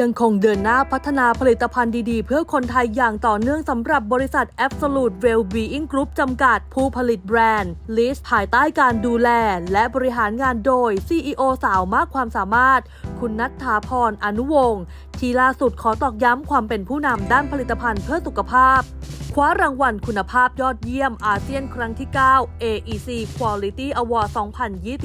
ยังคงเดินหน้าพัฒนาผลิตภัณฑ์ดีๆ เพื่อคนไทยอย่างต่อเนื่องสำหรับบริษัท Absolute Well-being Group จำกัด ผู้ผลิตแบรนด์ลิสภายใต้การดูแล และบริหารงานโดย CEO สาวมากความสามารถ คุณนัทธาพรอนุวงศ์ที่ล่าสุดขอตอกย้ำความเป็นผู้นำด้านผลิตภัณฑ์เพื่อสุขภาพ คว้ารางวัลคุณภาพยอดเยี่ยมอาเซียนครั้งที่ 9 AEC Quality Award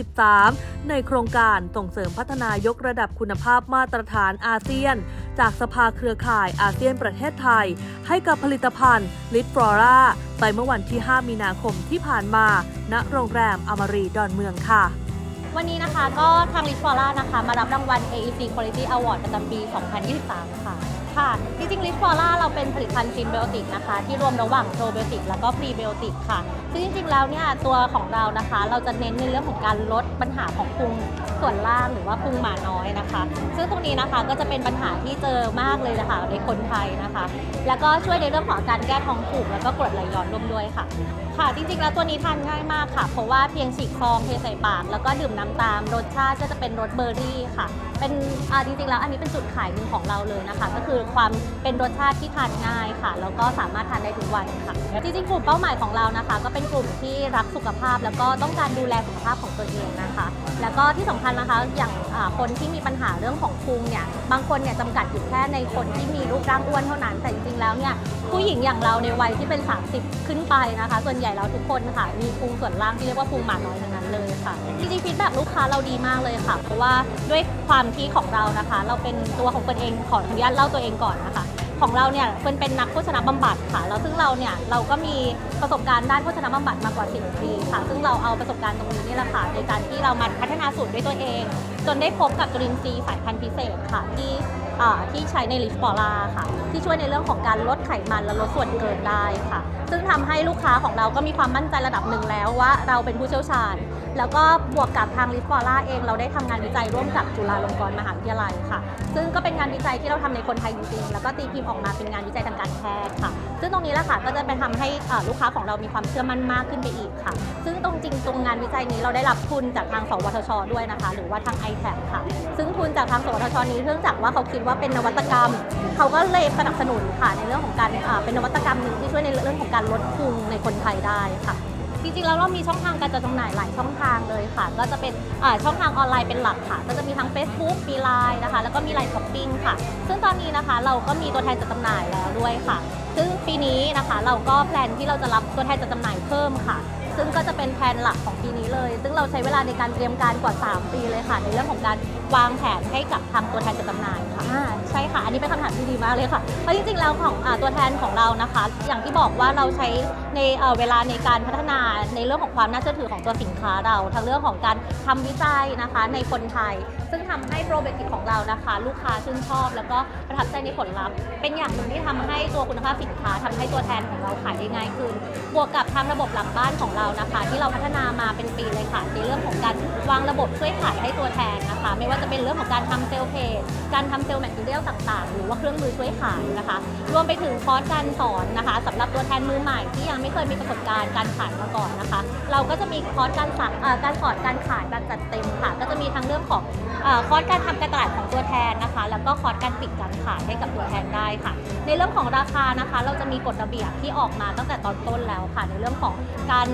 2023 ในโครงการส่งเสริมพัฒนายกระดับคุณภาพมาตรฐานอาเซียน จากสภาเครือข่ายอาเซียนประเทศไทย ให้กับผลิตภัณฑ์ลิ f ฟลอร่าไปเมื่อวันที่ 5 มีนาคมที่ผ่านมา ณ โรงแรมอมรีดอนเมืองค่ะวันนี้นะคะก็ทาง l i s f o r a นะคะ มารับรางวัล AEC Quality Award ประจำปี 2023 ค่ะ ค่ะ จริงๆลิสฟอร่าเราเป็นผลิตภัณฑ์ซินเบอติกนะคะ ที่รวมระหว่างโปรไบโอติกแล้วก็พรีไบโอติกค่ะ ซึ่งจริงๆแล้วเนี่ยตัวของเรานะคะ เราจะเน้นในเรื่องของการลด ปัญหาของพุงส่วนล่างหรือว่าพุงหมาน้อยนะคะ ซึ่งตรงนี้นะคะก็จะเป็นปัญหาที่เจอมากเลยนะคะในคนไทยนะคะ แล้วก็ช่วยในเรื่องของการแก้ท้องผูกแล้วก็กรดไหลย้อนร่วมด้วยค่ะ ค่ะ จริงๆแล้วตัวนี้ทานง่ายมากค่ะ เพราะว่าเพียงฉีกซองเทใส่ปาก แล้วก็ดื่มน้ำตามรสชาติก็จะเป็นรสเบอร์รี่ค่ะ เป็นอ่าจริงๆแล้วอันนี้เป็นจุดขายหนึ่งของเราเลยนะคะ ก็คือความเป็นรสชาติที่ทานง่ายค่ะ แล้วก็สามารถทานได้ทุกวันค่ะ จริงๆกลุ่มเป้าหมายของเรานะคะ ก็เป็นกลุ่มที่รักสุขภาพ แล้วก็ต้องการดูแลสุขภาพของตัวเองนะคะแล้วก็ที่สำคัญนะคะอย่างคนที่มีปัญหาเรื่องของพุงเนี่ยบางคนเนี่ยจำกัดอยู่แค่ในคนที่มีรูปร่างอ้วนเท่านั้น แต่จริงๆแล้วเนี่ยผู้หญิงอย่างเราในวัยที่เป็น 30 ขึ้นไปนะคะ ส่วนใหญ่แล้วทุกคนค่ะ มีพุงส่วนล่างที่เรียกว่าพุงหมาน้อยทั้งนั้นเลยค่ะจริงๆฟีดแบ็ลูกค้าเราดีมากเลยค่ะ เพราะว่าด้วยความที่ของเรานะคะ เราเป็นตัวของตนเองขออนุญาตเล่าตัวเองก่อนนะคะ ของเราเนี่ยเป็นเป็นนักโภชนาบำบัดค่ะแล้วซึ่งเราเนี่ยเราก็มีประสบการณ์ด้านโภชนาบำบัดมากกว่า10ปีค่ะ ซึ่งเราเอาประสบการณ์ตรงนี้นี่แหละค่ะในการที่เรามาพัฒนาสูตรด้วยตัวเอง จนได้พบกับจุลินทรีย์สายพันธุ์พิเศษค่ะที่ ที่ใช้ในลิฟปอล่าค่ะ ที่ช่วยในเรื่องของการลดไขมันและลดส่วนเกินได้ค่ะ ซึ่งทำให้ลูกค้าของเราก็มีความมั่นใจระดับหนึ่งแล้วว่าเราเป็นผู้เชี่ยวชาญ แล้วก็บวกกับทางลิฟปอล่าเองเราได้ทำงานวิจัยร่วมกับจุฬาลงกรณ์มหาวิทยาลัยค่ะ ซึ่งก็เป็นงานวิจัยที่เราทำในคนไทยจริงๆแล้วก็ตีพิมพ์ออกมาเป็นงานวิจัยทางการแพทย์ค่ะ ซึ่งตรงนี้แหละค่ะก็จะไปทำให้ลูกค้าของเรามีความเชื่อมั่นมากขึ้นไปอีกค่ะ งตรงจริงตรงงานวิจัยนี้เราได้รับทุนจากทางสวทช ด้วยนะคะ หรือว่าทาง i t a c ค่ะ ซึ่งทุนจากทางสวทช นี้เนื่องจากว่าเขาคิดว่าเป็นนวัตกรรม เขาก็เลยสนับสนุนค่ะในเรื่องของการเป็นนวัตกรรมหนึ่งที่ช่วยในเรื่องของการลดพุงในคนไทยได้ค่ะจริงๆแล้วเรามีช่องทางการจัดจำหน่ายหลายช่องทางเลยค่ะ ก็จะเป็นช่องทางออนไลน์เป็นหลักค่ะ ก็จะมีทั้ง Facebook มี Line นะคะ แล้วก็มี Line Shopping ค่ะ ซึ่งตอนนี้นะคะเราก็มีตัวแทนจัดจำหน่ายแล้วด้วยค่ะ ซึ่งปีนี้นะคะเราก็แพลนที่เราจะรับตัวแทนจัดจำหน่ายเพิ่มค่ะ ซึ่งก็จะเป็นแผนหลักของปีนี้เลย ซึ่งเราใช้เวลาในการเตรียมการกว่า 3 ปีเลยค่ะ ในเรื่องของการ วางแผนให้กับทางตัวแทนจัดจำหน่ายค่ะใช่ค่ะอันนี้เป็นคำถามที่ดีมากเลยค่ะเพราะจริงๆแล้วของอตัวแทนของเรานะคะ อย่างที่บอกว่าเราใช้ในเเวลาในการพัฒนาในเรื่องของความน่าเชื่อถือของตัวสินค้าเราทั้งเรื่องของการทำวิจัยนะคะในคนไทย ซึ่งทำให้โปรเบติกของเรานะคะ ลูกค้าชื่นชอบ แล้วก็ประทับใจในผลลัพธ์ เป็นอย่างหนึ่งที่ทำให้ตัวคุณภาพสินค้าทำให้ตัวแทนของเราขายได้ง่ายขึ้นบวกกับทางระบบหลังบ้านของเรานะคะ ที่เราพัฒนามาเป็นปีเลยค่ะในเรื่องของการวางระบบช่วยขายให้ตัวแทนนะคะ ไม่ว่าจะเป็นเรื่องของการทำเซลล์เพจการทำเซลล์แมทเทียลต่างๆ หรือว่าเครื่องมือช่วยขายนะคะ รวมไปถึงคอร์สการสอนนะคะสำหรับตัวแทนมือใหม่ที่ยังไม่เคยมีประสบการณ์การขายมาก่อนนะคะ เราก็จะมีคอร์สการสอนการสอนการขายแบบจัดเต็มค่ะ ก็จะมีทั้งเรื่องของอคอร์สการทำการตลาดของตัวแทนนะคะ แล้วก็คอร์สการปิดการขายให้กับตัวแทนได้ค่ะ ในเรื่องของราคานะคะ เราจะมีกฎระเบียบที่ออกมาตั้งแต่ตอนต้นแล้วค่ะ ในเรื่องของการ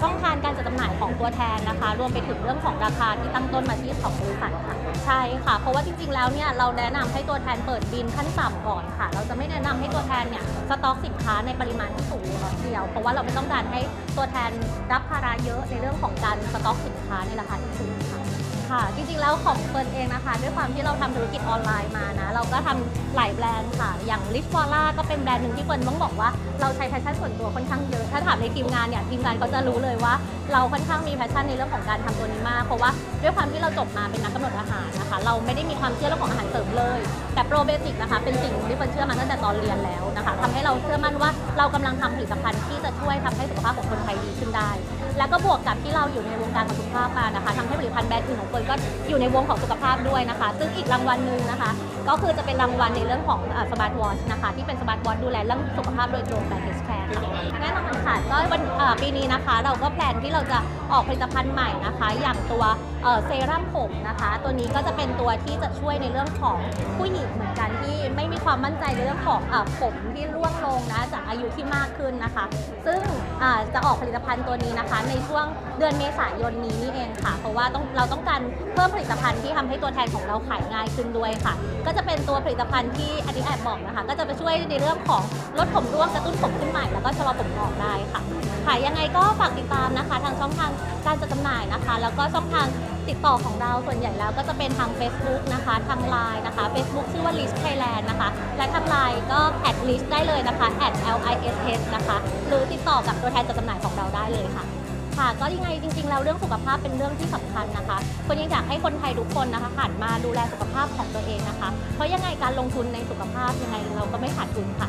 ช่องทางการจัดจำหน่ายของตัวแทนนะคะ รวมไปถึงเรื่องของราคาที่ตั้งต้นมาที่ของบริษัทค่ะใช่ค่ะ เพราะว่าจริงๆ แล้วเนี่ยเราแนะนำให้ตัวแทนเปิดบินขั้นต่ำก่อนค่ะ เราจะไม่แนะนำให้ตัวแทนเนี่ยสต็อกสินค้าในปริมาณที่สูงเดียว เพราะว่าเราไม่ต้องการให้ตัวแทนรับภาระเยอะในเรื่องของการสต็อกสินค้าในราคาที่สูงค่ะ ค่ะ จริงๆ แล้วของเฟิร์นเองนะคะ ด้วยความที่เราทำธุรกิจออนไลน์มานะ เราก็ทำหลายแบรนด์ค่ะ อย่าง l i f f o r a ก็เป็นแบรนด์หนึ่งที่เฟิร์นต้องบอกว่าเราใช้แพชชั่นส่วนตัวค่อนข้างเยอะ ถ้าถามในทีมงานเนี่ยทีมงานก็จะรู้เลยว่าเราค่อนข้างมีแพชชั่นในเรื่องของการทำตัวนี้มากเพราะว่าด้วยความที่เราจบมาเป็นนักกำหนดอาหารนะคะ เราไม่ได้มีความเชื่อเรื่องของอาหารเสริมเลย แต่โปรเบสิกนะคะเป็นสิ่งที่เฟิร์นเชื่อมาตั้งแต่ตอนเรียนแล้วนะคะทำให้เราเชื่อมั่นว่าเรากำลังทำผลิตภัณฑ์ที่จะช่วยทำให้สุขภาพของคนไทยดีขึ้นได้ แล้วก็บวกกับที่เราอยู่ในวงการของสุขภาพมานะคะทำให้ผลิตภัณฑ์แบรนด์อื่นของเฟิร์นก็อยู่ในวงของสุขภาพด้วยนะคะ ซึ่งอีกรางวัลหนึ่งนะคะ ก็คือจะเป็นรางวัลในเรื่องของสมาร์ทวอชนะคะที่เป็นสมาร์ทวอชดูแลเรื่องสุขภาพโดยตรงแบบ h แคร์ค่ะ แน่นอนค่ะก็วันเอ่อปีนี้นะคะ เราก็แพลนที่เราจะออกผลิตภัณฑ์ใหม่นะคะ อย่างตัวเอ่อเซรั่มผมนะคะ ตัวนี้ก็จะเป็นตัวที่จะช่วยในเรื่องของผู้หญิงเหมือนกันที่ไม่มีความมั่นใจในเรื่องของเออผมที่ร่วงลงนะจากอายุที่มากขึ้นนะคะ ซึ่งอ่าจะออกผลิตภัณฑ์ตัวนี้นะคะ ในช่วงเดือนเมษายนนี้นี่เองค่ะ เพราะว่าต้องเราต้องการเพิ่มผลิตภัณฑ์ที่ทำให้ตัวแทนของเราขายง่ายขึ้นด้วยค่ะ ก็จะเป็นตัวผลิตภัณฑ์ที่อันนี้แอบบอกนะคะ ก็จะไปช่วยในเรื่องของลดผมร่วงกระตุ้นผมขึ้นใหม่แล้วก็ชะลอผมงอกได้ค่ะค่ะยังไงก็ฝากติดตามนะคะ ทางช่องทางการจัดจำหน่ายนะคะ แล้วก็ช่องทางติดต่อของเราส่วนใหญ่แล้วก็จะเป็นทาง Facebook นะคะ ทาง Line นะคะ Facebook ชื่อว่า List Thailand นะคะ และทาง Line ก็ at list ได้เลยนะคะ at l i s h นะคะ หรือติดต่อกับตัวแทนจัดจำหน่ายของเราได้เลยค่ะ ค่ะ ก็ยังไงจริงๆแล้วเรื่องสุขภาพเป็นเรื่องที่สำคัญนะคะคนยังอยากให้คนไทยทุกคนนะคะหันมาดูแลสุขภาพของตัวเองนะคะ เพราะยังไงการลงทุนในสุขภาพยังไงเราก็ไม่ขาดทุนค่ะ